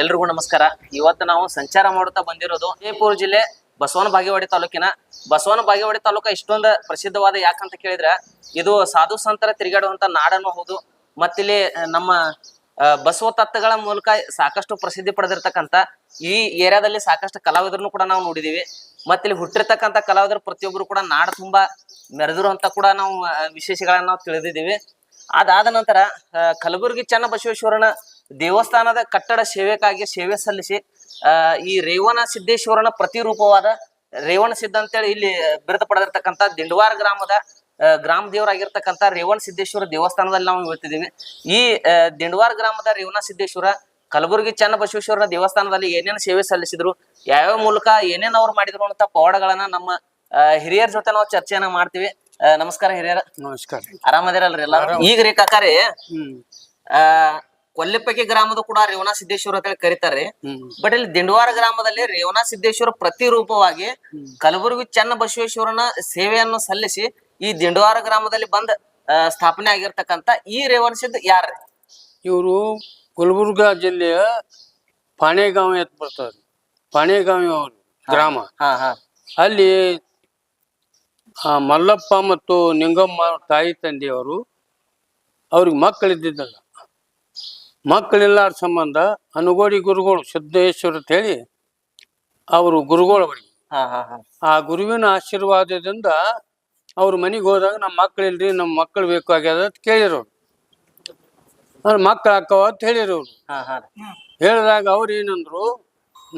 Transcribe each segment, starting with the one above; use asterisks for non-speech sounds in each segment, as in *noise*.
ಎಲ್ರಿಗೂ ನಮಸ್ಕಾರ. ಇವತ್ತು ನಾವು ಸಂಚಾರ ಮಾಡುತ್ತಾ ಬಂದಿರೋದು ವಿಜಯಪುರ ಜಿಲ್ಲೆ ಬಸವನ ಬಾಗೇವಾಡಿ ತಾಲೂಕಿನ. ಬಸವನ ಬಾಗೇವಾಡಿ ತಾಲೂಕ ಇಷ್ಟೊಂದು ಪ್ರಸಿದ್ಧವಾದ ಯಾಕಂತ ಕೇಳಿದ್ರೆ ಇದು ಸಾಧು ಸಂತರ ತಿರುಗಾಡುವಂತ ನಾಡನ್ನು ಹೌದು. ಮತ್ತಿಲ್ಲಿ ನಮ್ಮ ಬಸವ ತತ್ವಗಳ ಮೂಲಕ ಸಾಕಷ್ಟು ಪ್ರಸಿದ್ಧಿ ಪಡೆದಿರ್ತಕ್ಕಂಥ ಈ ಏರಿಯಾದಲ್ಲಿ ಸಾಕಷ್ಟು ಕಲಾವಿದರನ್ನು ಕೂಡ ನಾವು ನೋಡಿದೀವಿ. ಮತ್ತಿಲ್ಲಿ ಹುಟ್ಟಿರ್ತಕ್ಕಂಥ ಕಲಾವಿದರು ಪ್ರತಿಯೊಬ್ಬರು ಕೂಡ ನಾಡ ತುಂಬಾ ಮೆರೆದಿರು ಅಂತ ಕೂಡ ನಾವು ವಿಶೇಷಗಳನ್ನ ನಾವು ತಿಳಿದಿದ್ದೀವಿ. ಅದಾದ ನಂತರ ಕಲಬುರಗಿ ಚನ್ನಬಸವೇಶ್ವರನ ದೇವಸ್ಥಾನದ ಕಟ್ಟಡ ಸೇವೆಗಾಗಿ ಸೇವೆ ಸಲ್ಲಿಸಿ ಈ ರೇವಣ ಸಿದ್ದೇಶ್ವರನ ಪ್ರತಿರೂಪವಾದ ರೇವಣ ಸಿದ್ಧ ಅಂತೇಳಿ ಇಲ್ಲಿ ಬಿರುದು ಪಡೆದಿರ್ತಕ್ಕಂಥ ದಿಂಡವಾರ ಗ್ರಾಮದ ಗ್ರಾಮ ದೇವರಾಗಿರ್ತಕ್ಕಂಥ ರೇವಣ ಸಿದ್ದೇಶ್ವರ ದೇವಸ್ಥಾನದಲ್ಲಿ ನಾವು ಹೇಳ್ತಿದ್ದೀವಿ. ಈ ದಿಂಡವಾರ ಗ್ರಾಮದ ರೇವಣ ಸಿದ್ದೇಶ್ವರ ಕಲಬುರಗಿ ಚನ್ನಬಸವೇಶ್ವರನ ದೇವಸ್ಥಾನದಲ್ಲಿ ಏನೇನು ಸೇವೆ ಸಲ್ಲಿಸಿದ್ರು ಯಾವ್ಯಾವ ಮೂಲಕ ಏನೇನು ಅವ್ರು ಮಾಡಿದ್ರು ಅಂತ ಪವಾಡಗಳನ್ನ ನಮ್ಮ ಹಿರಿಯರ ಜೊತೆ ನಾವು ಚರ್ಚೆಯನ್ನ ಮಾಡ್ತೀವಿ. ನಮಸ್ಕಾರ ಹಿರಿಯರ. ನಮಸ್ಕಾರ. ಆರಾಮದಿರಲ್ರಿ ಎಲ್ಲ ಈಗ ರೀ ಕಾಕಾರಿ ಹ್ಮ್. ಆ ಗ್ರಾಮದ ಕೂಡ ರೇವಣ ಸಿದ್ದೇಶ್ವರ ಅಂತ ಹೇಳಿ ಕರೀತಾರೆ ಬಟ್ ಇಲ್ಲಿ ದಿಂಡವಾರ ಗ್ರಾಮದಲ್ಲಿ ರೇವಣ ಸಿದ್ದೇಶ್ವರ ಪ್ರತಿರೂಪವಾಗಿ ಕಲಬುರಗಿ ಚನ್ನಬಸವೇಶ್ವರನ ಸೇವೆಯನ್ನು ಸಲ್ಲಿಸಿ ಈ ದಿಂಡವಾರ ಗ್ರಾಮದಲ್ಲಿ ಬಂದ್ ಸ್ಥಾಪನೆ ಆಗಿರ್ತಕ್ಕಂತ ಈ ರೇವಣಸಿದ್ದ ಯಾರ್ರಿ? ಇವರು ಗುಲ್ಬರ್ಗ ಜಿಲ್ಲೆಯ ಪಾಣೆಗಾಂವ್ ಎತ್ ಬರ್ತಾರೆ ಪಾಣೆಗಾಂವ್ ಅವರು ಗ್ರಾಮ. ಹಾ ಹಾ ಅಲ್ಲಿ ಆ ಮಲ್ಲಪ್ಪ ಮತ್ತು ನಿಂಗಮ್ಮ ತಾಯಿ ತಂದೆಯವರು ಅವ್ರಿಗೆ ಮಕ್ಕಳಿದ್ದಿದ್ದಲ್ಲ ಮಕ್ಕಳಿಲ್ಲಾರ ಸಂಬಂಧ ಅನುಗೋಡಿ ಗುರುಗಳು ಸಿದ್ದೇಶ್ವರ ಅಂತ ಹೇಳಿ ಅವರು ಗುರುಗಳು ಅವರಿಗೆ ಹಾ ಹಾ ಹಾ. ಆ ಗುರುವಿನ ಆಶೀರ್ವಾದದಿಂದ ಅವ್ರ ಮನೆಗೆ ಹೋದಾಗ ನಮ್ಮ ಮಕ್ಕಳಿಲ್ರಿ ನಮ್ಮ ಮಕ್ಕಳು ಬೇಕಾಗ್ಯದ ಅಂತ ಕೇಳಿರೋರು ಅವ್ರ ಮಕ್ಳು ಅಕ್ಕವ ಅಂತ ಹೇಳಿರೋರು ಹಾ ಹಾ ರೀ. ಹೇಳಿದಾಗ ಅವ್ರು ಏನಂದ್ರು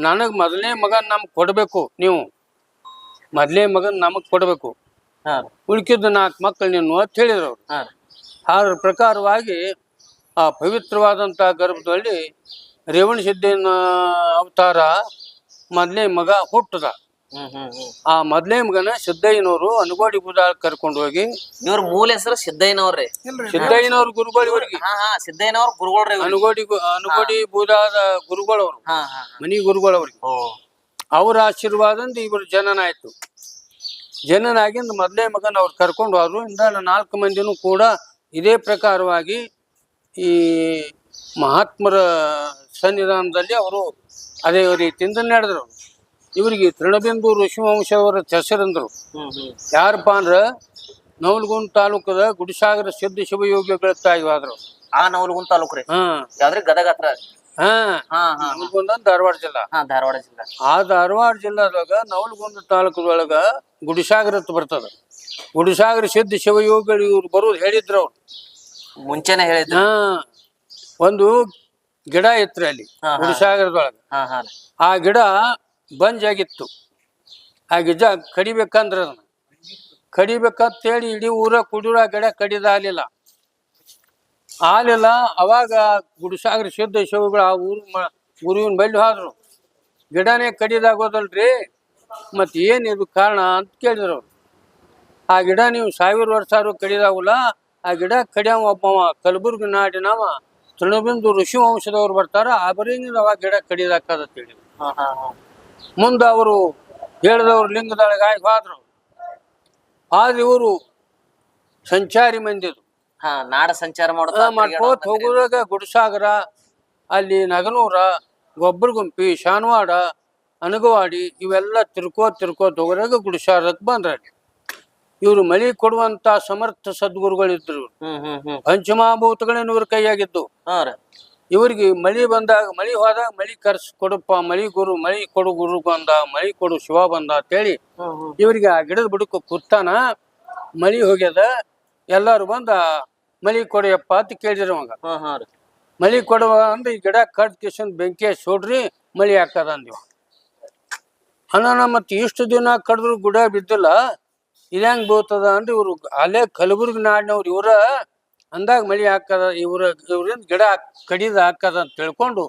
ನನಗೆ ಮೊದಲನೇ ಮಗನ್ ನಮ್ಗೆ ಕೊಡಬೇಕು ನೀವು ಮೊದಲನೇ ಮಗನ್ ನಮಗೆ ಕೊಡಬೇಕು ಹಾ ರೀ. ಉಳ್ಕಿದ್ದು ನಾಲ್ಕು ಮಕ್ಕಳು ನೀನು ಅಂತ ಹೇಳಿದ್ರು ಅವ್ರು ಹಾ ರೀ. ಅದ್ರ ಪ್ರಕಾರವಾಗಿ ಆ ಪವಿತ್ರವಾದಂಥ ಗರ್ಭದಲ್ಲಿ ರೇವಣ ಸಿದ್ದೇನ ಅವತಾರ ಮೊದಲನೇ ಮಗ ಹುಟ್ಟದ ಆ ಮೊದ್ಲೇ ಮಗನ ಸಿದ್ದಯ್ಯನವರು ಅನುಗೋಡಿ ಪೂಜಾ ಕರ್ಕೊಂಡು ಹೋಗಿ ಇವ್ರ ಮೂಲ ಹೆಸರು ಸಿದ್ದಯ್ಯನವ್ರಿ ಸಿದ್ದಯ್ಯನವ್ರ ಗುರುಗಳಿವ್ರಿಗೆ ಹಾ ಹಾ ಸಿದ್ದಯ್ಯನವ್ರ ಗುರುಗಳ್ರಿ ಇವ್ರು. ಅನುಗೋಡಿ ಗು- ಅನುಗೋಡಿ ಬೂದಾದ ಗುರುಗಳವರು ಹಾ ಹಾ ಮನಿ ಗುರುಗಳವ್ರಿಗೆ ಓ. ಅವ್ರ ಆಶೀರ್ವಾದದಿಂದ ಇವರು ಜನನ ಆಯ್ತು ಜನನ ಆಗಿಂದ ಮೊದಲೇ ಮಗನ ಅವ್ರು ಕರ್ಕೊಂಡು ಹೋದ್ರು. ಇಂದ ನಾಲ್ಕು ಮಂದಿನೂ ಕೂಡ ಇದೇ ಪ್ರಕಾರವಾಗಿ ಈ ಮಹಾತ್ಮರ ಸನ್ನಿಧಾನದಲ್ಲಿ ಅವರು ಅದೇ ರೀತಿಯಿಂದ ನಡೆದ್ರು. ಇವರಿಗೆ ತೃಣಬಿಂದು ಋಷಿವಂಶ ಅವರ ಹ್ಮ್ ಹ್ಮ್. ಯಾರಪ್ಪ ಅಂದ್ರೆ ನವಲಗುಂದ ತಾಲೂಕದ ಗುಡಿಸಾಗರ ಸಿದ್ಧ ಶಿವಯೋಗಿಗಳ ತಾಯಿವಾದ್ರು ಆ ನವಲಗುಂದ ತಾಲೂಕ್ ರೀ? ಹಾ. ಯಾವ್ದ್ರಿ? ಗದಗ ಹತ್ರ ಹಾ ನವಲಗುಂದ ಧಾರವಾಡ ಜಿಲ್ಲಾ. ಹಾ ಧಾರವಾಡ ಜಿಲ್ಲಾ. ಆ ಧಾರವಾಡ ಜಿಲ್ಲಾದಾಗ ನವಲಗುಂದ ತಾಲೂಕದೊಳಗ ಗುಡಿಸಾಗರ ಅಂತ ಬರ್ತದ. ಗುಡಿಸಾಗರ ಸಿದ್ಧ ಶಿವಯೋಗಿಗಳು ಇವ್ರು ಬರೋದು ಹೇಳಿದ್ರು ಅವ್ರು. ಮುಂಚೆನೆ ಹೇಳಿದ್ರು. ಹಾ. ಒಂದು ಗಿಡ ಇತ್ತು ಅಲ್ಲಿ. ಗುಡಿಸಾಗರದೊಳಗ. ಆ ಗಿಡ ಬಂಜಾಗಿತ್ತು ಆ ಗಿಡ ಕಡಿಬೇಕಂದ್ರ ಅದನ್ನ. ಕಡಿಬೇಕಂತೇಳಿ ಇಡೀ ಊರ ಕುಡಿಯೋ ಗಿಡ ಕಡಿದ ಆಲಿಲ್ಲ ಆಲಿಲ್ಲ ಅವಾಗ ಗುಡಿಸಾಗರ ಸಿದ್ಧ ಶಿವಗಳು ಆ ಊರು ಊರಿನ ಬಳಿ ಹೋದ್ರು. ಗಿಡನೇ ಕಡಿದಾಗೋದಲ್ರಿ ಮತ್ತೆ ಏನ್ ಇದು ಕಾರಣ ಅಂತ ಕೇಳಿದ್ರು ಅವ್ರು. ಆ ಗಿಡ ನೀವು ಸಾವಿರ ವರ್ಷ ಆದ್ರೂ ಕಡಿದಾಗಲ್ಲ, ಆ ಗಿಡ ಕಡಿಯವ ಒಬ್ಬವ ಕಲಬುರ್ಗಿ ನಾಡಿನವ ತೃಣಬಿಂದು ಋಷಿ ವಂಶದವ್ರು ಬರ್ತಾರ ಅಬರಿಂದ ಅವಾಗ ಗಿಡ ಕಡಿದಾಕದ ಹಾ. ಮುಂದೆ ಅವರು ಹೇಳಿದವರು ಲಿಂಗದೊಳಗೆ ಆಗಿ ಹೋದ್ರು ಆದ್ರೆ ಇವರು ಸಂಚಾರಿ ಮಂದಿದು ಹಾ ನಾಡ ಸಂಚಾರ ಮಾಡ್ಕೋತ ಹೋಗುವಾಗ ಗುಡಸಾಗರ ಅಲ್ಲಿ ನಗನೂರ ಗೊಬ್ಬರಗುಂಪಿ ಶಾನವಾಡ ಅನಗವಾಡಿ ಇವೆಲ್ಲ ತಿರ್ಕೋ ತಿರ್ಕೋತ್ ಹೋಗೋದಾಗ ಗುಡಿಸಾರಕ್ಕೆ ಬಂದ್ರ ಇವರು ಮಳಿ ಕೊಡುವಂತ ಸಮರ್ಥ ಸದ್ಗುರುಗಳಿದ್ರು ಪಂಚಮಹಾಭೂತಗಳೇನು ಇವ್ರ ಕೈಯಾಗಿದ್ದು. ಇವ್ರಿಗೆ ಮಳಿ ಬಂದಾಗ ಮಳಿ ಹೋದಾಗ ಮಳಿ ಕರ್ಸ್ ಕೊಡಪ್ಪ ಮಳಿ ಗುರು ಮಳಿ ಕೊಡು ಗುರು ಬಂದ ಮಳಿ ಕೊಡು ಶಿವ ಬಂದ ಅಂತೇಳಿ ಹೇಳಿ ಇವರಿಗೆ ಆ ಗಿಡದ ಬುಡಕ್ಕೆ ಕೂತಾನ ಮಳಿ ಹೋಗ್ಯದ ಎಲ್ಲಾರು ಬಂದ ಮಳಿ ಕೊಡಿಯಪ್ಪ ಅಂತ ಕೇಳಿದ್ರು ಅವಾಗ. ಮಳಿ ಕೊಡುವ ಅಂದ್ರೆ ಈ ಗಿಡ ಕಟ್ ಕಿಶನ್ ಬೆಂಕಿ ಸೋಡ್ರಿ ಮಳಿ ಹಾಕದ ಅಂದಿವ. ಅಣ್ಣ ಮತ್ತೆ ಇಷ್ಟು ದಿನ ಕಡಿದ್ರು ಗುಡ ಬಿದ್ದಿಲ್ಲ ಇದಂಗ್ ಬೀಳ್ತದ ಅಂದ್ರೆ ಇವ್ರು ಅಲ್ಲೇ ಕಲಬುರ್ಗಿ ನಾಡಿನವ್ರು ಇವ್ರ ಅಂದಾಗ ಮಳಿ ಹಾಕದ ಇವ್ರ ಇವ್ರಿಂದ ಗಿಡ ಕಡಿದ ಹಾಕದ ಅಂತ ತಿಳ್ಕೊಂಡು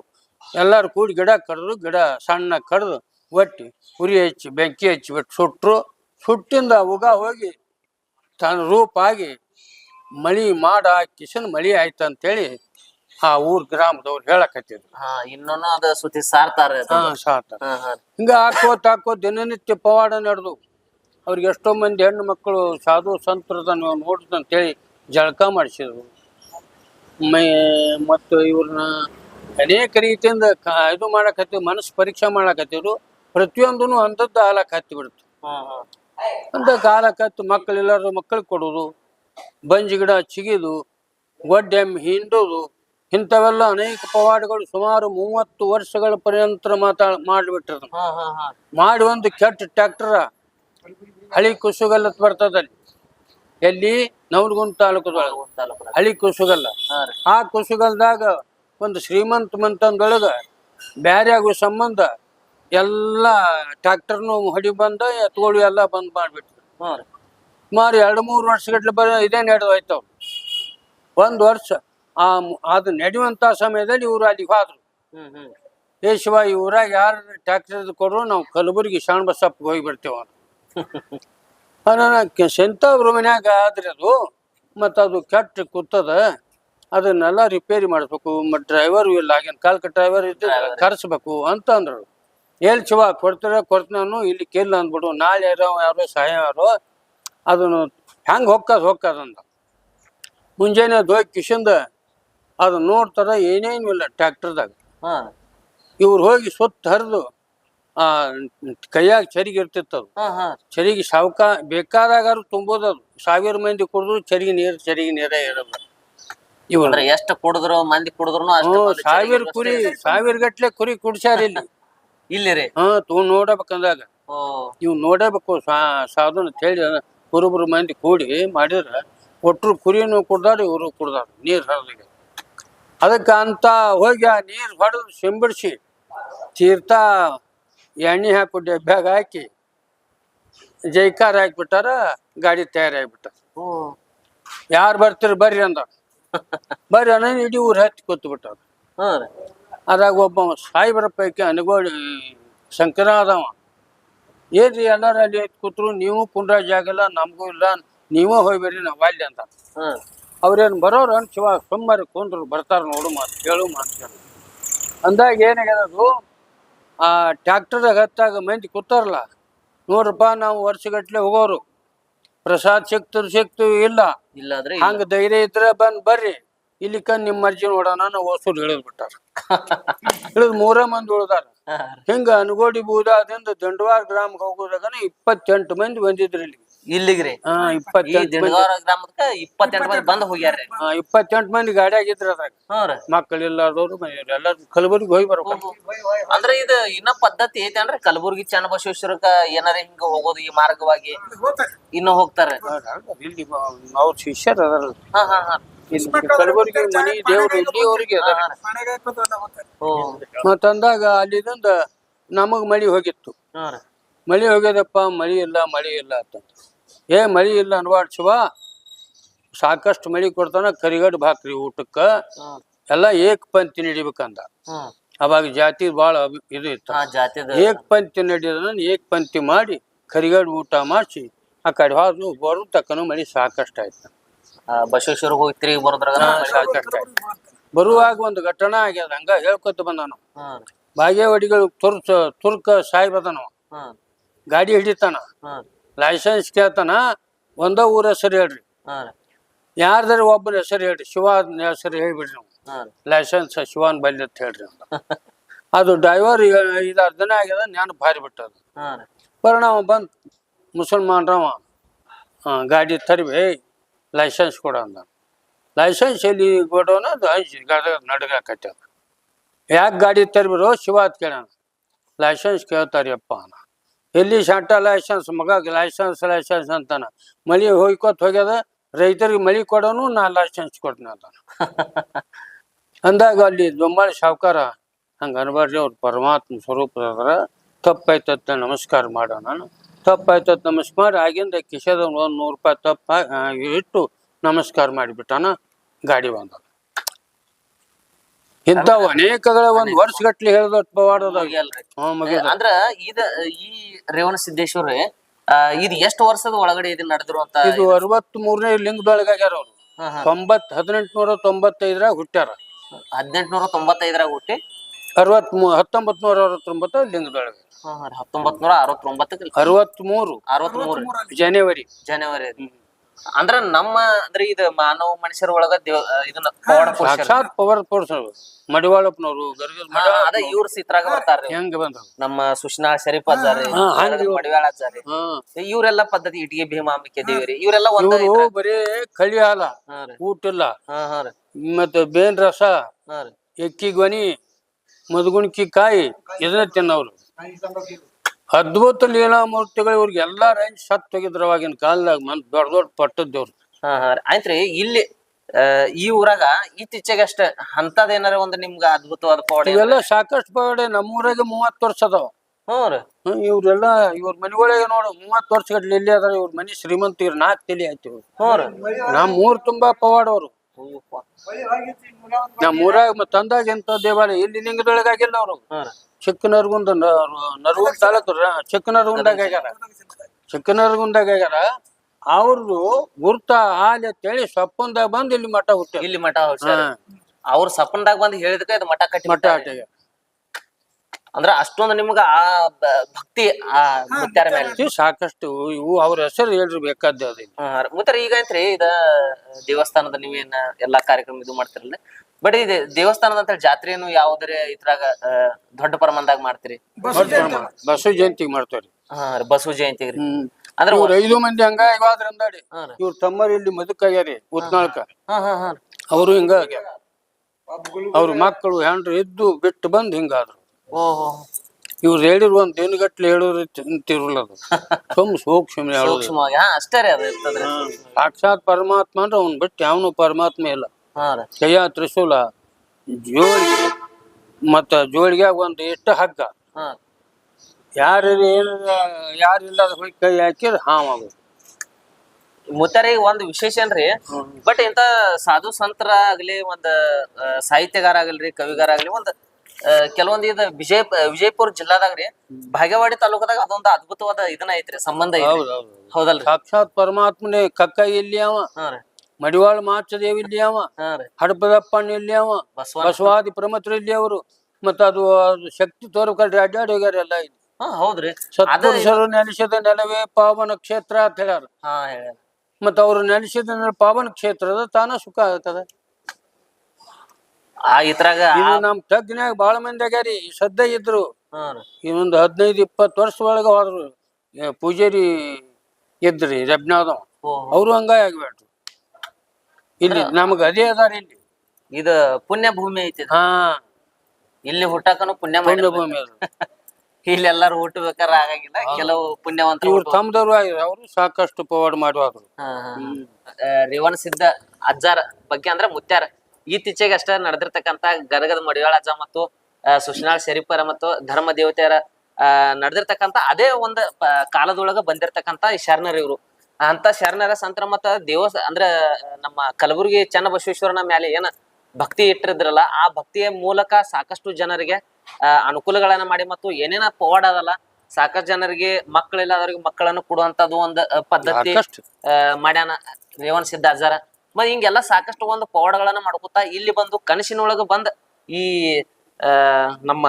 ಎಲ್ಲಾರು ಕೂಡಿ ಗಿಡ ಕಡಿದ್ರು ಗಿಡ ಸಣ್ಣ ಕಡ್ದು ಒಟ್ಟಿ ಉರಿ ಹಚ್ಚಿ ಬೆಂಕಿ ಹಚ್ಚಿ ಬಿಟ್ಟು ಸುಟ್ಟರು ಸುಟ್ಟಿಂದ ಉಗ ಹೋಗಿ ತನ್ನ ರೂಪಾಗಿ ಮಳಿ ಮಾಡ ಕಿಶನ್ ಮಳಿ ಆಯ್ತು ಅಂತೇಳಿ ಆ ಊರ್ ಗ್ರಾಮದವ್ರು ಹೇಳಕತ್ತಿದ್ರು. ಹಾ ಇನ್ನೊಂದು ಅದ ಸುದ್ದಿ ಸಾರ್ತಾರೆ ಹಾ ಸಾತ ಹಾ ಹಾ. ಹಿಂಗ ಹಾಕೋತ್ ಹಾಕೋ ದಿನನಿತ್ಯ ಪವಾಡ ನಡೆದು ಅವ್ರಿಗೆ ಎಷ್ಟೋ ಮಂದಿ ಹೆಣ್ಣು ಮಕ್ಕಳು ಸಾಧು ಸಂತರದ ನೋಡಿದಂತೇಳಿ ಜಳಕ ಮಾಡಿಸಿದ್ರು. ಮೈ ಮತ್ತು ಇವ್ರನ್ನ ಅನೇಕ ರೀತಿಯಿಂದ ಕ ಇದು ಮಾಡಕತ್ತೀವಿ ಮನಸ್ಸು ಪರೀಕ್ಷೆ ಮಾಡಕತ್ತಿದ್ರು ಪ್ರತಿಯೊಂದೂ ಅಂಥದ್ದು ಹಾಲಕ್ಕೆ ಹತ್ತಿ ಬಿಡ್ತು. ಅಂತ ಕಾಲಕ್ಕೆ ಹತ್ತು ಮಕ್ಕಳಿಲ್ಲಾರ್ದು ಮಕ್ಕಳಿಗೆ ಕೊಡೋದು ಬಂಜಿ ಗಿಡ ಚಿಗಿದು ಗೊಡ್ಡೆಮ್ಮೆ ಹಿಂಡೋದು ಇಂಥವೆಲ್ಲ ಅನೇಕ ಪವಾಡಗಳು ಸುಮಾರು ಮೂವತ್ತು ವರ್ಷಗಳ ಪರ್ಯಂತರ ಮಾತಾ ಮಾಡಿಬಿಟ್ರು ಹ್ಮ್ ಹ್ಮ್ ಹ್ಮ್ ಮಾಡಿ ಒಂದು ಕೆಟ್ಟ ಟ್ಯಾಕ್ಟರ ಹಳಿ ಕುಸುಗಲ್ಲ ಬರ್ತದಲ್ಲಿ ಎಲ್ಲಿ? ನವಲಗುಂದ ತಾಲೂಕದೊಳಗೆ ತಾಲೂಕು ಹಳಿ ಕುಸುಗಲ್ಲ ಆ ಕುಸುಗಲ್ದಾಗ ಒಂದು ಶ್ರೀಮಂತ ಮಂತಂದೊಳಗ ಬ್ಯಾರೆ ಆಗೋ ಸಂಬಂಧ ಎಲ್ಲ ಟ್ರ್ಯಾಕ್ಟರ್ನು ಹೊಡಿ ಬಂದ ಎತ್ಗಳು ಎಲ್ಲ ಬಂದ್ ಮಾಡ್ಬಿಟ್ಟು ಹ್ಮ್ ರೀ. ಸುಮಾರು ಎರಡು ಮೂರು ವರ್ಷಗಟ್ಲೆ ಬರ ಇದೇ ನಡೆದೋಯ್ತವ್ ಒಂದು ವರ್ಷ ಆ ಅದು ನಡೆಯುವಂತ ಸಮಯದಲ್ಲಿ ಇವರು ಅಲ್ಲಿ ಹೋದ್ರು. ಏ ಶಿವ ಈ ಊರಾಗ ಯಾರು ಟ್ರ್ಯಾಕ್ಟರ್ ಕೊಡ್ರು ನಾವು ಕಲಬುರ್ಗಿ ಶಾಣ ಬಸಪ್ಪಗೆ ಹೋಗಿ ಬರ್ತೀವ *laughs* ನಾನು ಸಂತವ್ರ ಮನ್ಯಾಗ ಆದ್ರೆ ಅದು ಮತ್ತು ಅದು ಕೆಟ್ಟ ಕೂತದ ಅದನ್ನೆಲ್ಲ ರಿಪೇರಿ ಮಾಡಿಸ್ಬೇಕು ಮತ್ತು ಡ್ರೈವರ್ ಇಲ್ಲ ಆಗಿನ ಕಾಲಕ್ಕೆ ಡ್ರೈವರ್ ಇದ್ದ ಕರೆಸ್ಬೇಕು ಅಂತ ಅಂದ್ರು. ಎಲ್ಲಿ ಶಿವ ಕೊಡ್ತೀರ ಕೊಡ್ತಾನು ಇಲ್ಲಿ ಕೇಳಿಲ್ಲ ಅಂದ್ಬಿಡು ನಾಳೆ ಯಾರೋ ಯಾರೋ ಸಹಾಯ ಯಾರೋ ಅದನ್ನು ಹೆಂಗೆ ಹೋಗ್ಕದ್ ಹೋಗ್ಕದಂತ ಮುಂಜಾನೆ ಅದು ಹೋಗಿ ಅದನ್ನ ಅದು ನೋಡ್ತಾರ ಏನೇನು ಇಲ್ಲ ಟ್ರ್ಯಾಕ್ಟರ್ದಾಗ. ಹಾ. ಇವ್ರು ಹೋಗಿ ಸುತ್ತ ಹರಿದು ಆ ಕೈಯಾಗ ಚರಿಗೆ ಇರ್ತಿತ್ತು ಅದು ಹಾ ಹಾ. ಚರಿಗೆ ಶಾವಕ ಬೇಕಾದಾಗಾರು ತುಂಬೋದು ಅದು ಸಾವಿರ ಮಂದಿ ಕುಡಿದ್ರು ಚರಿಗೆ ನೀರು ಚರಿಗೆ ನೀರೇ ಇರಲ್ಲ. ಇವನ್ ಅಂದ್ರೆ ಎಷ್ಟ್ ಕುಡಿದ್ರು ಮಂದಿ ಕುಡಿದ್ರು ಅಷ್ಟು ಸಾವಿರ ಕುರಿ. ಸಾವಿರ ಗಟ್ಲೆ ಕುರಿ ಕುಡ್ಸ್ಯಾರ ಇಲ್ಲಿ. *laughs* ಇಲ್ಲಿ ರೀ ಹಾ ತೂ ನೋಡಬೇಕಂದಾಗ. ಓ. ಇವ್ ನೋಡಬೇಕು ಸಾಧು ಅಂತ ಹೇಳಿ ಕುರುಬರು ಮಂದಿ ಕೂಡಿ ಮಾಡಿದ್ರ ಒಟ್ರು ಕುರಿನೂ ಕುಡ್ದಾರ ಇವರು ಕುಡ್ದಾರ ನೀರು ಹರಿದಿಗೆ. ಅದಕ್ಕೆ ಅಂತ ಹೋಗಿ ಆ ನೀರು ಹೊಡೆದು ಸಿಂಬಿಡಿಸಿ ತೀರ್ಥ ಎಣ್ಣೆ ಹಾಕಿ ಡಬ್ಬ್ಯಾಗ ಹಾಕಿ ಜೈಕಾರ ಹಾಕ್ಬಿಟ್ಟಾರ ಗಾಡಿ ತಯಾರಾಗ್ಬಿಟ್ಟ ಯಾರು ಬರ್ತೀರಿ ಬರ್ರಿ ಅಂದ ಬರ್ರಿ ಅನ್ನ ಇಡೀ ಊರು ಹತ್ತಿ ಕೂತ್ ಬಿಟ್ಟಾರ ಅದಾಗ ಒಬ್ಬ ಸಾಯಿಬರ ಪೈಕಿ ಅನುಗೋಳಿ ಶಂಕರ ಅದಾವ ಏನ್ರಿ ಎಲ್ಲಾರು ಅಲ್ಲಿ ಕೂತ್ರು ನೀವು ಪುನರಾಜ್ ಆಗಲ್ಲ ನಮಗೂ ಇಲ್ಲ ನೀವೇ ಹೋಗ್ಬೇಡ್ರಿ ನಾವು ಅಲ್ಲಿ ಅಂತ. ಹಾ. ಅವ್ರೇನು ಬರೋರು ಅನ್ಸುವ ಶಿವ ಸುಮ್ಮನೆ ಕುಂದ್ರು ಬರ್ತಾರ ನೋಡು ಮಾತು ಕೇಳು ಮಾತು ಕೇಳು. ಅಂದಾಗ ಏನಾಗ್ಯದ ಅದು? ಆ ಟ್ಯಾಕ್ಟರ್ದಾಗ ಹತ್ತಾಗ ಮಂದಿ ಕೂತಾರಲ್ಲ. ನೋಡ್ರಪ್ಪ ನಾವು ವರ್ಷಗಟ್ಲೆ ಹೋಗೋರು. ಪ್ರಸಾದ್ ಸಿಕ್ತು ಸಿಕ್ತು ಇಲ್ಲ. ಇಲ್ಲಾದ್ರೆ ಹಂಗ ಧೈರ್ಯ ಇದ್ರೆ ಬಂದ್ ಬರ್ರಿ. ಇಲ್ಲಿ ಕಂದ್ ನಿಮ್ಮ ಮರ್ಜಿ ನೋಡೋಣ ನಾವು ಹೊಸೂರು ಬಿಟ್ಟಾರ. ಇಳಿದ್ ಮೂರೇ ಮಂದಿ ಉಳ್ದಾರ. ಹಿಂಗ ಅನುಗೋಡಿ ಬೂದಾದಿಂದ ದಂಡವಾರ ಗ್ರಾಮಕ್ಕೆ ಹೋಗೋದಾಗನ ಇಪ್ಪತ್ತೆಂಟು ಮಂದಿ ಬಂದಿದ್ರು ಇಲ್ಲಿ ಇಲ್ಲಿಗ್ರಿ. ಹಾ ಈ ಇಪ್ಪತ್ತೆಂಟು ಮಂದಿ. ದಿಣಗಾರ ಗ್ರಾಮಕ್ಕ ಇಪ್ಪತ್ತೆಂಟು ಮಂದಿ ಬಂದ್ ಹೋಗ್ಯಾರ್ರಿ. ಹಾ, ಇಪ್ಪತ್ತೆಂಟು ಮಂದಿ ಗಾಡಿ ಆಗಿದ್ರ ಅದ್ರಾಗ. ಹಾ ರೀ ಮಕ್ಕಳಿಲ್ಲಾರ್ದವ್ರು ಎಲ್ಲರೂ ಕಲಬುರ್ಗಿ ಹೋಗಿ ಬರ್ಬೋದು ಅಂದ್ರೆ ಇದು ಇನ್ನ ಪದ್ಧತಿ ಐತೇನ್ರಿ ಕಲಬುರ್ಗಿ ಚನ್ನಬಸವೇಶ್ವರಕ್ಕ ಏನಾರ ಹಿಂಗ ಹೋಗೋದು ಈ ಮಾರ್ಗವಾಗಿ? ಇನ್ನು ಹೋಗ್ತಾರೆ ಇಲ್ಲಿ ಅವ್ರ ಶಿಷ್ಯರು ಅದಾರ ಹಾ ಹಾ ಹಾ. ಇಲ್ಲಿ ಕಲಬುರ್ಗಿ ಮನಿ ದೇವ್ರು ಅದಾರ. ಓ ಮತ್ತಂದಾಗ ಅಲ್ಲಿದಿಂದ ನಮಗ್ ಮಳಿ ಹೋಗಿತ್ತು. ಹಾ ರೀ ಮಳಿ ಹೋಗ್ಯದಪ್ಪ ಮಳಿ ಇಲ್ಲ ಮಳಿ ಇಲ್ಲ ಅಂತ ಏ ಮಳಿ ಇಲ್ಲ ಅನ್ವಾಡ್ ಶಿವ. ಸಾಕಷ್ಟು ಮಳಿ ಕೊಡ್ತಾನ ಕರಿಗಡ್ ಬಾಕ್ರಿ ಊಟಕ್ಕ. ಎಲ್ಲ ಏಕ್ ಪಂಕ್ತಿ ನಡಿಬೇಕಂದ. ಅವಾಗ ಜಾತಿ ಬಹಳ ಇದು ಇತ್ತು. ಏಕ್ ಪಂಕ್ತಿ ನಡಿಯೋದನ್ನ ಏಕ್ ಪಂಕ್ತಿ ಮಾಡಿ ಕರಿಗಡ್ ಊಟ ಮಾಡಿಸಿ ಆ ಕಡೆ ಬರು ಬರೋ ತಕ್ಕನು ಮಳಿ ಸಾಕಷ್ಟು ಆಯ್ತು. ಬಸವೇಶ್ವರ ಹೋಗಿ ತಿರುಗಿ ಬರೋದ್ರಾಗ ಸಾಕಷ್ಟು ಆಯ್ತು. ಬರುವಾಗ ಒಂದು ಘಟನಾ ಆಗ್ಯದ ಹಂಗ ಹೇಳ್ಕೊತ ಬಂದ ನಾವು ಹ್ಮ್ ಬಾಗೇವಾಡಿಗಳು ತುರ್ಕ ತುರ್ಕ ಸಾಯ್ಬದನವ ಹ್ಮ್ ಗಾಡಿ ಹಿಡಿತಾನ. ಲೈಸೆನ್ಸ್ ಕೇಳ್ತಾನ ಒಂದ ಊರ ಹೆಸರು ಹೇಳ್ರಿ. ಯಾರ್ದಾರ ಒಬ್ಬನ ಹೆಸರು ಹೇಳ್ರಿ ಶಿವ ಹೆಸರು ಹೇಳ್ಬಿಡ್ರಿ ನಾವು. ಲೈಸೆನ್ಸ್ ಶಿವನ್ ಬಲ್ಲಿ ಅಂತ ಹೇಳ್ರಿ ಅದು ಡ್ರೈವರ್ ಐದಾರು ದಿನ ಆಗ್ಯದ ನಾನು ಭಾರಿ ಬಿಟ್ಟದ. ಪರಿಣಾಮ ಬಂದ್. ಮುಸಲ್ಮಾನ್ರವ ಗಾಡಿ ತರಿವೆ ಲೈಸೆನ್ಸ್ ಕೊಡ ಅಂದ ಲೈಸೆನ್ಸ್ ಎಲ್ಲಿ ಕೊಡೋನ ಅದು ಹಂಚಿ ಗಾಡಿ ನಡ್ಗಾಕತ್ತ ಯಾಕೆ ಗಾಡಿ ತರ್ಬಿರೋ ಶಿವ ಕೇಳೋಣ ಲೈಸೆನ್ಸ್ ಕೇಳ್ತಾರಿಯಪ್ಪ ಅನ್ನ ಎಲ್ಲಿ ಶಾಂಟ ಲೈಸೆನ್ಸ್ ಮಗ ಲೈಸೆನ್ಸ್ ಲೈಸೆನ್ಸ್ ಅಂತಾನ. ಮಳಿ ಹೋಯ್ಕೋತ್ ಹೋಗ್ಯದ, ರೈತರಿಗೆ ಮಳಿ ಕೊಡೋನು ನಾ ಲೈಸೆನ್ಸ್ ಕೊಡ್ತೀನಿ ಅಂತಾನ. *laughs* ಅಂದಾಗ ಅಲ್ಲಿ ದೊಂಬಾಳಿ ಸಾವುಕಾರ ಹಂಗ ಅನ್ಬಾರ್ರಿ ಅವ್ರ ಪರಮಾತ್ಮ ಸ್ವರೂಪದ್ರ ತಪ್ಪಾಯ್ತತ್ ನಮಸ್ಕಾರ ಮಾಡೋಣ. ತಪ್ಪಾಯ್ತತ್ ನಮಸ್ಕಾರ, ಆಗಿಂದ ಕಿಶದ ಒಂದು ನೂರು ರೂಪಾಯಿ ತಪ್ಪ ಇಟ್ಟು ನಮಸ್ಕಾರ ಮಾಡಿಬಿಟ್ಟಾನ ಗಾಡಿ ಬಂದ ಇಂಥವು ಅನೇಕಗಳ ಒಂದ್ ವರ್ಷಗಟ್ಲೆ ಹೇಳ್ದ ಪವಾಡದ ಮುಗಿಯಲ್ರಿ ಹ್ಞೂ ಅಂದ್ರ ಇದ ಈ ರೇವಣ ಸಿದ್ದೇಶ್ವರ ಇದು ಎಷ್ಟು ವರ್ಷದ ಒಳಗಡೆ ಇದು ನಡೆದ್ರು ಅಂತ ಇದು? ಅರವತ್ ಮೂರನೇ ಲಿಂಗದೊಳಗಾಗ್ಯಾರ ಅವ್ರು. ತೊಂಬತ್ ಹದಿನೆಂಟುನೂರ ತೊಂಬತ್ತೈದರಾಗ ಹುಟ್ಟ್ಯಾರ. ಹದಿನೆಂಟುನೂರ ತೊಂಬತ್ತೈದರಾಗ ಹುಟ್ಟಿ? ಅರವತ್ ಹತ್ತೊಂಬತ್ ನೂರ ಅರವತ್ತೊಂಬತ್ತ ಲಿಂಗದೊಳಗ ಹತ್ತೊಂಬತ್ ನೂರ ಅರವತ್ತೊಂಬತ್ತಕ್ಕೆ ಅರವತ್ ಮೂರು ಅರವತ್ಮೂರು. ಜನವರಿ. ಜನವರಿ ಅಂದ್ರ ನಮ್ಮ ಅಂದ್ರೆ ಇದು ಮಾನವ ಮನುಷ್ಯರ ಒಳಗ ದೇವ್ ಇದನ್ನ ಪವಾಡ ಪುರುಷರು ಸಾಕ್ಷಾತ್ ಪವರ್ ಪೋರ್ಸರ್ ಮಡಿವಾಳಪ್ಪನವರು ಗರ್ಗಲ್ ಹಾ, ಅದ ಇವ್ರ ಸಿತ್ರಾಗ ಬರ್ತಾರ ಹೆಂಗ ಬಂದ್ರು? ನಮ್ಮ ಸುಷ್ನಾ ಶರೀಫ್ ಅಜ್ಜಾರಿ ಹಾ, ಹಂಗ್ ಇವ್ರು. ಮಡಿವಾಳ ಅಜ್ಜಾರಿ ಇವ್ರೆಲ್ಲ ಪದ್ಧತಿ ಇಟ್ಟಿಗೆ ಭೀಮಾಂಬಿಕೆ ದೇವಿರಿ ಇವರೆಲ್ಲ ಒಂದ ಇವರು ಬರೀ ಕಳಿ ಹಾಲ ಹಾ ರೀ. ಊಟ ಇಲ್ಲ. ಹಾ ಹಾ ರೀ. ಮತ್ತೆ ಬೇನ್ ರಸ ಹಾ ರೀ. ಎಕ್ಕಿ ಗೊನಿ ಮದುಗುಣಿಕಿ ಕಾಯಿ ಇದನ್ನ ತಿನ್ನವ್ರು ಅದ್ಭುತ ಲೀಲಾಮೂರ್ತಿಗಳು ಇವ್ರಿಗೆ ಎಲ್ಲಾ ರೇಂಜ್ ಸತ್ ಹೋಗಿದ್ರ ಅವಾಗಿನ ಕಾಲದಾಗ ಮನ್ ದೊಡ್ಡ ದೊಡ್ಡ ಪಟ್ಟದ್ದವ್ರು ಹಾ ಹಾ ರೀ. ಆಯ್ತ್ರಿ ಇಲ್ಲಿ ಆ, ಈ ಊರಾಗ ಇತ್ತೀಚೆಗೆ ಅಷ್ಟ ಅಂತದ ಏನಾರ ಒಂದು ನಿಮ್ಗ ಅದ್ಭುತವಾದ ಪವಾಡ ಇವೆಲ್ಲ ಸಾಕಷ್ಟು ಪವಾಡೆ ನಮ್ಮೂರಾಗೆ ಮೂವತ್ತು ವರ್ಷ ಅದಾವ. ಹ್ಞೂ ರೀ. ಹ್ಮ್, ಇವ್ರೆಲ್ಲ ಇವ್ರ ಮನೆಗಳಿಗೆ ನೋಡು ಮೂವತ್ತು ವರ್ಷ ಗಟ್ಲೆ ಇಲ್ಲಿ ಅದಾರ ಇವ್ರ ಮನೆ ಶ್ರೀಮಂತ ಇವ್ರ ನಾಲ್ಕು ತಲೆ ಆಯ್ತು ಇವ್ರು. ಹ್ಞೂ ರೀ. ನಮ್ಮ ಊರ್ ತುಂಬಾ ಪವಾಡವ್ರು. ನಮ್ಮ ಊರಾಗ ತಂದಾಗ ಎಂತ ದೇವಾಲಯ? ಇಲ್ಲಿ ಲಿಂಗದೊಳಗಾಗಿಲ್ಲ ಅವ್ರು. ಹ್ಞೂ ರೀ. ಚಿಕ್ಕ ನರ್ಗುಂದ ನರ್ಗುಂದ ತಾಲೂಕು ರ- ಚಿಕ್ಕ ನರ್ಗುಂದಾಗ ಆಗ್ಯಾರ. ಚಿಕ್ಕ ನರ್ಗುಂದಾಗ ಆಗ್ಯಾರ ಅವ್ರದ್ದು ಗುರ್ತ ಹಾಲಿ ಅಂತೇಳಿ ಸಪ್ಪಂದಾಗ ಬಂದು ಇಲ್ಲಿ ಮಠ ಹುಟ್ಟ ಇಲ್ಲಿ ಮಠ ಅವ್ರ ಸಪ್ಪಂದಾಗ ಬಂದು ಹೇಳಿದಕ್ಕೆ ಇದು ಮಠ ಕಟ್ಟಿ ಮಠ. ಅಂದ್ರ ಅಷ್ಟೊಂದು ನಿಮ್ಗ ಆ ಭಕ್ತಿ ಆ ಮುತ್ಯಾರ ಮೇಲೆ ಸಾಕಷ್ಟು ಇವು ಅವ್ರ ಹೆಸರು ಹೇಳ್ರಿ ಬೇಕಾದ ಮುತ್ತರ ಈಗ ಐತ್ರಿ ಇದ ದೇವಸ್ಥಾನದ ನೀವೇನ ಎಲ್ಲಾ ಕಾರ್ಯಕ್ರಮ ಇದು ಮಾಡ್ತಿರಲ್ಲ ಬಟ್ ಇದು ದೇವಸ್ಥಾನದ ಅಂತ ಜಾತ್ರೆನು ಯಾವ್ದಾರ ಇದ್ರಾಗ ಆ, ದೊಡ್ಡ ಪ್ರಮಾಣದಾಗ ಮಾಡ್ತೀರಿ? ಬಸವ ಜಯಂತಿಗೆ ಮಾಡ್ತೇವ್ರಿ. ಹಾ ರೀ ಬಸವ ಜಯಂತಿ ಹ್ಮ್. ಅಂದ್ರೆ ಇವ್ರ ಐದು ಮಂದಿ ಹಂಗ ಇವಾದ್ರ ಅಂದಾಡಿ ಹಾ ರೀ. ಇವ್ರ ತಮ್ಮರು ಇಲ್ಲಿ ಮದುಕಾಗ್ಯಾರಿ ಉತ್ನಾಳ್ಕ. ಹಾ ಹಾ ಹಾ ಅವರು ಹಿಂಗ ಆಗ್ಯಾರ. ಅವ್ರ ಮಕ್ಕಳು ಹೆಂಡ್ರು ಇದ್ದು ಬಿಟ್ಟು ಬಂದ್ ಹಿಂಗಾದ್ರು ಓಹೋ ಇವ್ರು ಹೇಳಿರುವ ಒಂದ್ ದಿನಗಟ್ಲೆ ಹೇಳೋರು ತಿರುಲ್ಲ ಅದು. *laughs* ಸುಮ್ ಸೂಕ್ಷ್ಮ ಹೇಳೋದು. ಸೂಕ್ಷ್ಮವಾಗಿ. ಹಾ ಅಷ್ಟೇ ರೀ ಅದು ಇರ್ತದ್ರಿ. ಸಾಕ್ಷಾತ್ ಪರಮಾತ್ಮ ಅಂದ್ರೆ ಅವ್ನ್ ಬಿಟ್ಟು ಯಾವನು ಪರಮಾತ್ಮ ಇಲ್ಲ. ರೀ ಕೈಯ ತ್ರಿಶೂಲ ಜೋಳಿಗೆ ಮತ್ತ ಜೋಳಿಗೆ ಒಂದು ಇಟ್ಟು ಹಗ್ಗ. ಹಾ ಯಾರು ಏನು ಯಾರಿಲ್ಲ ಹೋಗಿ ಕೈ ಹಾಕಿದ್ರೆ ಹಾವು ಆಗೋದು ಒಂದು ಒಂದ್ ವಿಶೇಷ ಏನ್ರಿ ಬಟ್ ಇಂತ ಸಾಧು ಸಂತರ ಆಗ್ಲಿ ಒಂದ್ ಸಾಹಿತ್ಯಗಾರ ಆಗಲ್ರಿ ಕವಿಗಾರ ಆಗ್ಲಿ ಒಂದ್ ಕೆಲವೊಂದ್ ಇದ ವಿಜಯ ವಿಜಯಪುರ ಜಿಲ್ಲಾದಾಗ್ರಿ ಭಾಗ್ಯವಾಡಿ ತಾಲೂಕದಾಗ ಅದೊಂದ್ ಅದ್ಭುತವಾದ ಇದನ್ನ ಐತ್ರಿ ಸಂಬಂಧ ಐತ್ರಿ. ಹೌದಲ್ರಿ. ಸಾಕ್ಷಾತ್ ಪರಮಾತ್ಮನೇ ಕಕ್ಕ ಇಲ್ಲಿ ಅವ? ಹಾ ರೀ. ಮಡಿವಾಳ ಮಾಚದೇವ್ ಇಲ್ಲಿ ಅವ ಹಾ ಹಡಪದಪ್ಪಣ್ಣ ಇಲ್ಲಿ ಅವ ಬಸವ ಬಸವಾದಿ ಪ್ರಮತ್ರ ಇಲ್ಲಿ ಅವರು ಮತ್ತ ಅದು ಶಕ್ತಿ ತೋರ್ಬೇಕಲ್ರಿ ಅಡ್ಡಾಡಿ ಹೋಗ್ಯಾರ ಎಲ್ಲ ಇಲ್ಲಿ. ಹಾ ಹೌದ್ರಿ. ಸತ್ಪುರುಷರು ನೆಲೆಸಿದ ನೆಲವೇ ಪಾವನ ಕ್ಷೇತ್ರ ಅಂತ ಹೇಳ್ಯಾರ. ಮತ್ತ ಅವ್ರು ನೆಲೆಸಿದ ನೆಲ ಪಾವನ ಕ್ಷೇತ್ರದ ತಾನ ಸುಖ ಆಗತ್ತದ ಆ ಇದ್ರಾಗ ನಮ್ ತಜ್ಞಾಗ ಬಾಳ ಮಂದಿ ಆಗ್ಯಾರಿ ಸದ್ದ ಇದ್ರು. ಇನ್ನೊಂದು ಹದಿನೈದು ಇಪ್ಪತ್ತು ವರ್ಷ ಒಳಗ ಹೋದ್ರು ಪೂಜಾರಿ ಇದ್ರಿ ರಬ್ನಾದವ್. ಅವರು ಹಂಗಾಯ ಆಗ್ಬೇಡ್ರಿ ಇಲ್ಲಿ ನಮಗ ಅದೇ ಅದಾರ ಇಲ್ಲಿ. ಇದು ಪುಣ್ಯ ಭೂಮಿ ಐತಿ ಇದು. ಹಾ. ಇಲ್ಲಿ ಹುಟ್ಟಾಕನು ಪುಣ್ಯ ಮಾಡಿ ಪುಣ್ಯ ಭೂಮಿ ಅದು. *laughs* ಇಲ್ಲಿ ಎಲ್ಲಾರು ಹುಟ್ಟಬೇಕಾರ ಆಗಂಗಿಲ್ಲ ಕೆಲವು ಪುಣ್ಯವಂತರು ಇವ್ರ ಆಗಿದ್ರು ಅವರು ಸಾಕಷ್ಟು ಪವಾಡ ಮಾಡುವಾದ್ರು ಹಾ, ಹಾ, ಹಾ. ಆ, ರೇವಣ ಸಿದ್ಧ ಅಜ್ಜಾರ ಬಗ್ಗೆ ಅಂದ್ರೆ ಮುತ್ಯಾರ. ಇತ್ತೀಚೆಗೆ ಅಷ್ಟೇ ನಡೆದಿರ್ತಕ್ಕಂತ ಗದಗದ ಮಡಿವಾಳ ಅಜ್ಜ ಮತ್ತು ಆ, ಶರೀಫರ ಮತ್ತು ಧರ್ಮ ದೇವತೆಯರ ಆ ನಡೆದಿರ್ತಕ್ಕಂತ ಅದೇ ಒಂದು ಪ- ಕಾಲದೊಳಗ ಬಂದಿರ್ತಕ್ಕಂತ ಈ ಶರಣರ್ ಇವ್ರು. ಅಂತ ಶರಣರ ಸಂತರ ಮತ್ತ ದೇವಸ್ ಅಂದ್ರ ನಮ್ಮ ಕಲಬುರಗಿ ಚನ್ನಬಸವೇಶ್ವರನ ಮೇಲೆ ಏನ ಭಕ್ತಿ ಇಟ್ಟಿದ್ರಲ್ಲ ಆ ಭಕ್ತಿಯ ಮೂಲಕ ಸಾಕಷ್ಟು ಜನರಿಗೆ ಅನುಕೂಲಗಳನ್ನ ಮಾಡಿ ಮತ್ತು ಏನೇನ ಪವಾಡ ಅದಲ್ಲ ಸಾಕಷ್ಟು ಜನರಿಗೆ ಮಕ್ಕಳಿಲ್ಲದವ್ರಿಗೆ ಮಕ್ಕಳನ್ನು ಕೊಡುವಂತದ್ದು ಒಂದು ಪದ್ಧತಿ ಮಾಡ್ಯಾನ ರೇವಣ ಸಿದ್ಧ ಅಜ್ಜಾರ ಮ ಹಿಂಗೆಲ್ಲ ಸಾಕಷ್ಟು ಒಂದು ಪವಾಡಗಳನ್ನ ಮಾಡ್ಕೊತಾ ಇಲ್ಲಿ ಬಂದು ಕನಸಿನೊಳಗ ಬಂದ್ ಈ ನಮ್ಮ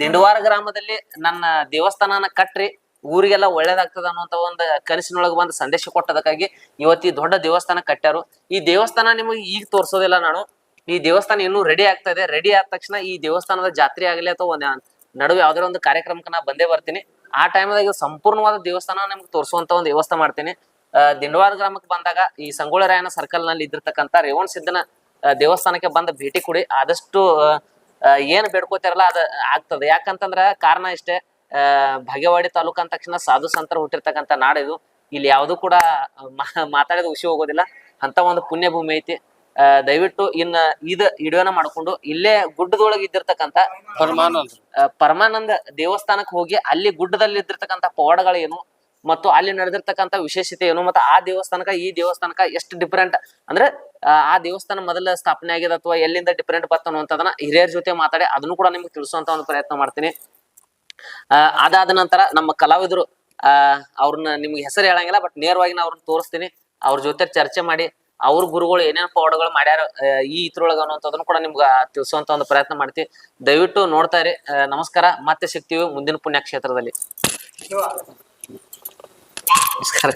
ದಿಂಡವಾರ ಗ್ರಾಮದಲ್ಲಿ ನನ್ನ ದೇವಸ್ಥಾನನ ಕಟ್ರಿ ಊರಿಗೆಲ್ಲ ಒಳ್ಳೇದಾಗ್ತದ ಅನ್ನುವಂತ ಒಂದು ಕನಸಿನೊಳಗೆ ಬಂದು ಸಂದೇಶ ಕೊಟ್ಟದಕ್ಕಾಗಿ ಇವತ್ತು ಈ ದೊಡ್ಡ ದೇವಸ್ಥಾನ ಕಟ್ಟಾರು ಈ ದೇವಸ್ಥಾನ ನಿಮಗೆ ಈಗ ತೋರ್ಸೋದಿಲ್ಲ ನಾನು. ಈ ದೇವಸ್ಥಾನ ಇನ್ನೂ ರೆಡಿ ಆಗ್ತಾ ಇದೆ. ರೆಡಿ ಆದ ತಕ್ಷಣ ಈ ದೇವಸ್ಥಾನದ ಜಾತ್ರೆ ಆಗಲಿ ಅಥವಾ ಒಂದ್ ನಡುವೆ ಯಾವ್ದಾರ ಒಂದು ಕಾರ್ಯಕ್ರಮಕ್ಕೆ ನಾ ಬಂದೇ ಬರ್ತೀನಿ. ಆ ಟೈಮ್ದಾಗ ಸಂಪೂರ್ಣವಾದ ದೇವಸ್ಥಾನ ನಿಮ್ಗೆ ತೋರಿಸುವಂತ ಒಂದು ವ್ಯವಸ್ಥೆ ಮಾಡ್ತೀನಿ. ಅಹ್ ದಿಂಡವಾರ ಗ್ರಾಮಕ್ಕೆ ಬಂದಾಗ ಈ ಸಂಗೊಳ್ಳರಾಯನ ಸರ್ಕಲ್ನಲ್ಲಿ ಇದ್ದಿರ್ತಕ್ಕಂಥ ರೇವಣ ಸಿದ್ದನ ದೇವಸ್ಥಾನಕ್ಕೆ ಬಂದ ಭೇಟಿ ಕೊಡಿ. ಆದಷ್ಟು ಏನು ಬೇಡ್ಕೋತಾರಲ್ಲ ಅದ ಆಗ್ತದೆ. ಯಾಕಂತಂದ್ರ ಕಾರಣ ಇಷ್ಟೇ. ಆ ಭಾಗ್ಯವಾಡಿ ತಾಲೂಕು ಅಂದ ತಕ್ಷಣ ಸಾಧು ಸಂತರು ಹುಟ್ಟಿರ್ತಕ್ಕಂಥ ನಾಡಿದು ಇಲ್ಲಿ ಯಾವುದು ಕೂಡ ಮಾತಾಡಿದ ವಿಷಯ ಹೋಗೋದಿಲ್ಲ. ಅಂತ ಒಂದು ಪುಣ್ಯ ಭೂಮಿ ಐತಿ ದಯವಿಟ್ಟು ಇನ್ನ ಇದ ವಿಡಿಯೋನ ಮಾಡ್ಕೊಂಡು ಇಲ್ಲೇ ಗುಡ್ಡದೊಳಗೆ ಇದ್ದಿರ್ತಕ್ಕಂಥ ಪರಮಾನಂದ. ಪರಮಾನಂದ ದೇವಸ್ಥಾನಕ್ಕೆ ಹೋಗಿ ಅಲ್ಲಿ ಗುಡ್ಡದಲ್ಲಿ ಇದ್ದಿರ್ತಕ್ಕಂಥ ಪವಾಡಗಳೇನು ಮತ್ತು ಅಲ್ಲಿ ನಡೆದಿರ್ತಕ್ಕಂಥ ವಿಶೇಷತೆ ಏನು ಮತ್ತು ಆ ದೇವಸ್ಥಾನಕ್ಕ ಈ ದೇವಸ್ಥಾನಕ್ಕ ಎಷ್ಟು ಡಿಫ್ರೆಂಟ್ ಅಂದ್ರೆ ಆ, ದೇವಸ್ಥಾನ ಮೊದಲ ಸ್ಥಾಪನೆ ಆಗಿದೆ ಅಥವಾ ಎಲ್ಲಿಂದ ಡಿಫ್ರೆಂಟ್ ಬರ್ತಾನೋ ಅಂತದನ್ನ ಹಿರಿಯರ ಜೊತೆ ಮಾತಾಡಿ ಅದನ್ನು ಕೂಡ ನಿಮ್ಗೆ ತಿಳಿಸುವಂತ ಒಂದು ಪ್ರಯತ್ನ ಮಾಡ್ತೀನಿ. ಅದಾದ ನಂತರ ನಮ್ಮ ಕಲಾವಿದರು, ಆ, ಅವ್ರನ್ನ ನಿಮ್ಗೆ ಹೆಸರು ಹೇಳಂಗಿಲ್ಲ ಬಟ್ ನೇರವಾಗಿ ನಾ ಅವ್ರನ್ನ ತೋರಿಸ್ತೀನಿ. ಅವ್ರ ಜೊತೆ ಚರ್ಚೆ ಮಾಡಿ, ಅವ್ರ ಗುರುಗಳು ಏನೇನು ಪವಾಡಗಳು ಮಾಡ್ಯಾರ ಈ ಇದ್ರೊಳಗ ಅನ್ನೋಂಥದನ್ನು ಕೂಡ ನಿಮ್ಗೆ ತಿಳಿಸುವಂತ ಒಂದು ಪ್ರಯತ್ನ ಮಾಡ್ತೀವಿ. ದಯವಿಟ್ಟು ನೋಡ್ತಾ ಇರಿ. ನಮಸ್ಕಾರ. ಮತ್ತೆ ಸಿಗ್ತೀವಿ ಮುಂದಿನ ಪುಣ್ಯಕ್ಷೇತ್ರದಲ್ಲಿ. ನಮಸ್ಕಾರ.